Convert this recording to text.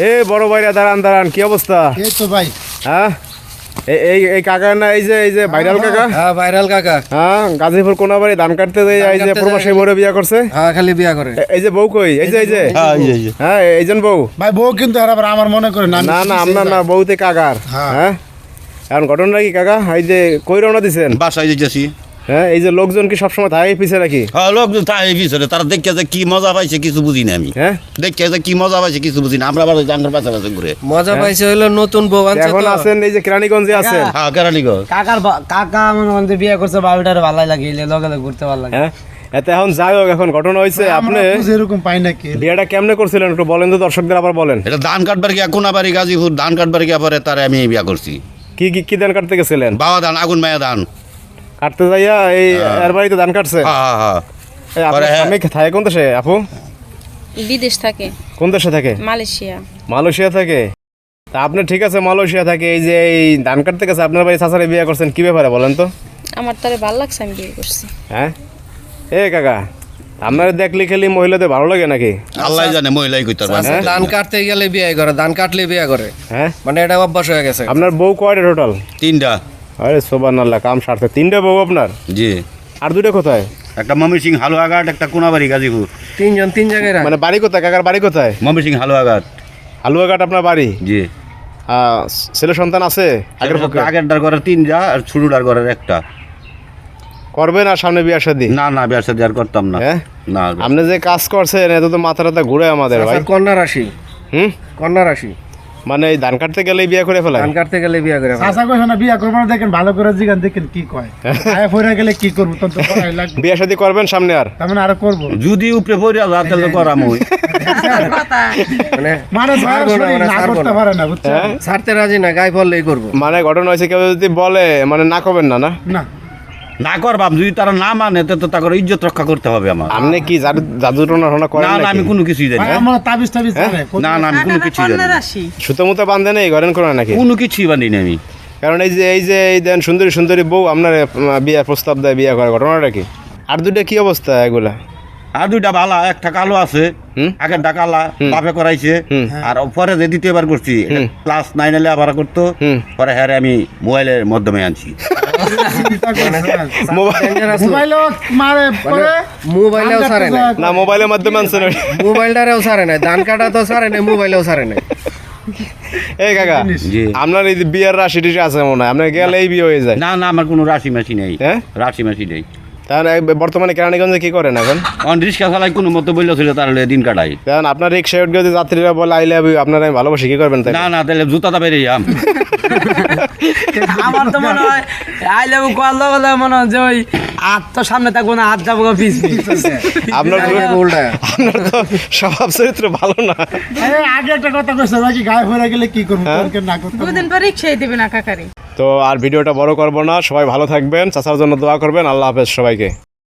এ বড় ভাইরা দাঁড়ান দাঁড়ান কি অবস্থা? এই তো ভাই। হ্যাঁ? এই- এই এই কাকা না এই যে এই যে ভাইরাল কাকা? হ্যাঁ ভাইরাল কাকা। হ্যাঁ গাজীপুর কোনাবাড়ি ধান কাটতে এই যে কাটতে প্রবাসী বড় বিয়া করছে? হ্যাঁ খালি বিয়া করে। এই যে বউ কই? এই যে এই যে। হ্যাঁ এই যে, এই হ্যাঁ এইজন বউ। ভাই বউ কিন্তু আবার আমার মনে করে না না না আপনার না বউতে কাকার। হ্যাঁ। হ্যাঁ? এখন ঘটনা কি কাকা? এই যে কই রওনা দিছেন? বাসায় হ্যাঁ এই যে লোকজন কি সবসময় থাকে নাকি? হ্যাঁ লোক তাই পিছনে তারা দেখে যে কি মজা পাইছে কিছু বুঝি না আমি। হ্যাঁ? দেখে যে কি মজা পাইছে কিছু বুঝি না আমরা আবার জাঙ্গের পাশে পাশে ঘুরে। মজা পাইছে হইল নতুন বউ আনছে এখন আছেন এই যে কেরানীগঞ্জে আছেন? হ্যাঁ কেরানীগঞ্জ। কাকার কাকা মনে বিয়ে করছে বাবিটার ভালো লাগে এলে লগে লগে ঘুরতে ভালো লাগে। হ্যাঁ? এতে এখন যাই হোক এখন ঘটনা হয়েছে আপনি আমরা এরকম পাই নাকি বিয়েটা কেমনে করছিলেন একটু বলেন তো দর্শকদের আবার বলেন। এটা ধান কাটবার গিয়া কোনাবাড়ি গাজীপুর ধান কাটবার গিয়া পরে তারে আমি বিয়া করছি। কি কি কি ধান কাটতে গেছিলেন? বাবা ধান আগুন মায়া ধান। কাটতে যাইয়া এই এর বাড়িতে ধান কাটছে। হ্যাঁ হ্যাঁ হ্যাঁ। হ্যাঁ। স্বামী থাকে কোন দেশে আপু? বিদেশ থাকে। কোন দেশে থাকে? মালয়েশিয়া। মালয়েশিয়া থাকে। তা আপনি ঠিক আছে মালয়েশিয়া থাকে। এই যে এই ধান কাটতে গেছে আপনার বাড়ি চাচারে বিয়ে করছেন কি ব্যাপারে বলেন তো? আমার তারে ভালো লাগছে আমি বিয়ে করছি। হ্যাঁ? এ কাকা আপনার দেখলি খেলি মহিলাদের ভালো লাগে নাকি? আল্লাহ জানে মহিলাই কইতার আচ্ছা, ধান কাটতে গেলে বিয়ে করে ধান কাটলে বিয়ে করে। হ্যাঁ? মানে এটা অভ্যাস হয়ে গেছে। আপনার বউ কয়টা টোটাল তিনটা। আরে সোবান আল্লাহ কাম সারতে তিনটা বউ আপনার? জি। আর দুটো কোথায়? একটা মমি সিং হালুয়াঘাট একটা কোনাবাড়ি গাজীপুর। তিনজন তিন জায়গায় রাখে। মানে বাড়ি কোথায়? কাকার বাড়ি কোথায়? মমি সিং হালুয়াঘাট। হালুয়াঘাট আপনার বাড়ি? জি। আহ, ছেলে সন্তান আছে আগের পক্ষে? আগের ডার ঘরের তিনটা আর ছোটটার ঘরের একটা। করবেন আর সামনে বিয়ার শাদি? না না ব্যবসা আর করতাম না। হ্যাঁ? না আপনি যে কাজ করছেন এত তো মাথা টাথা ঘুরে আমাদের ভাই। আচ্ছা, কন্যা রাশি। হুম? কন্যা রাশি। মানে এই ধান কাটতে গেলে বিয়া করে ফেলায়? ধান কাটতে গেলে বিয়ে করে চাষা কইছে না বিয়া করব না দেখেন ভালো করে জিগান দেখেন কি কয়। আয় ফইরা গেলে কি করব তখন তো লাগবে। বিয়ে শাদি করবেন সামনে আর? তার মানে আরও করব। যদি উপরে পড়ে যা তাহলে করাম। ওই মানে মানে না, না করতে পারে না বুঝছেন? হ্যাঁ? ছাড়তে রাজি না গায়ে পড়লেই করব। মানে ঘটনা হয়েছে কেউ যদি বলে মানে না করবেন না না? না। না করবাম যদি তারা না মানে তো তাকে ইজ্জত রক্ষা করতে হবে আমার। আপনি কি জাদু জাদু টোনা টোনা করেন না না আমি কোনো কিছুই জানি না। আমার তাবিজ টাবিজ জানে না না আমি কোনো কিছুই জানি না। সুতো মুতো বান্ধে নেই ঘরেন করে নাকি? কোনো কিছুই বানি না আমি। কারণ এই যে এই যে এই দেন সুন্দরী সুন্দরী বউ আপনার বিয়ার প্রস্তাব দেয় বিয়ে করে ঘটনাটা কি? আর দুইটা কি অবস্থা এগুলা? আর দুইটা বালা একটা কালো আছে হুম। আগের কালা বাপে করাইছে। আর পরে যে দ্বিতীয়বার করছি ক্লাস নাইন এলে আবার করতো পরে হ্যাঁ আমি মোবাইলের মাধ্যমে আনছি। মোবাইলেও সারে না না মোবাইলের মাধ্যমে আনছেন। মোবাইলটারেও ছাড়ে না ধান কাটা তো সারে না মোবাইলেও সারে না এই কাকা আপনার এই যে বিয়ের রাশি আছে মনে হয় আপনার গেলেই বিয়ে হয়ে যায় না না আমার কোনো রাশি মাসি নেই হ্যাঁ? রাশি মাসি নেই তাহলে বর্তমানে কেরানীগঞ্জে কি করেন এখন? অন রিক্সা চালাই কোনো মতো বললে ছিল তার দিন কাটাই কারণ আপনার রিক্সায় উঠে যদি যাত্রীরা বলে আই লাভ ইউ আপনার আমি ভালোবাসি কি করবেন তাই না না তাহলে জুতাটা বেরিয়ে যাম আমার তো মনে হয় আই লেবু কল বলে মনে হয় যে ওই হাত তো সামনে থাকব না হাত যাব পিস আপনার উল্টা আপনার তো স্বভাব চরিত্র ভালো না। আগে একটা কথা কইছে নাকি গায়ে ফইরা গেলে কি করব না করতে দুদিন পর রিক্সাই দিবে না কাকারি। তো আর ভিডিওটা বড় করব না। সবাই ভালো থাকবেন, চাচার জন্য দোয়া করবেন। আল্লাহ হাফেজ সবাইকে।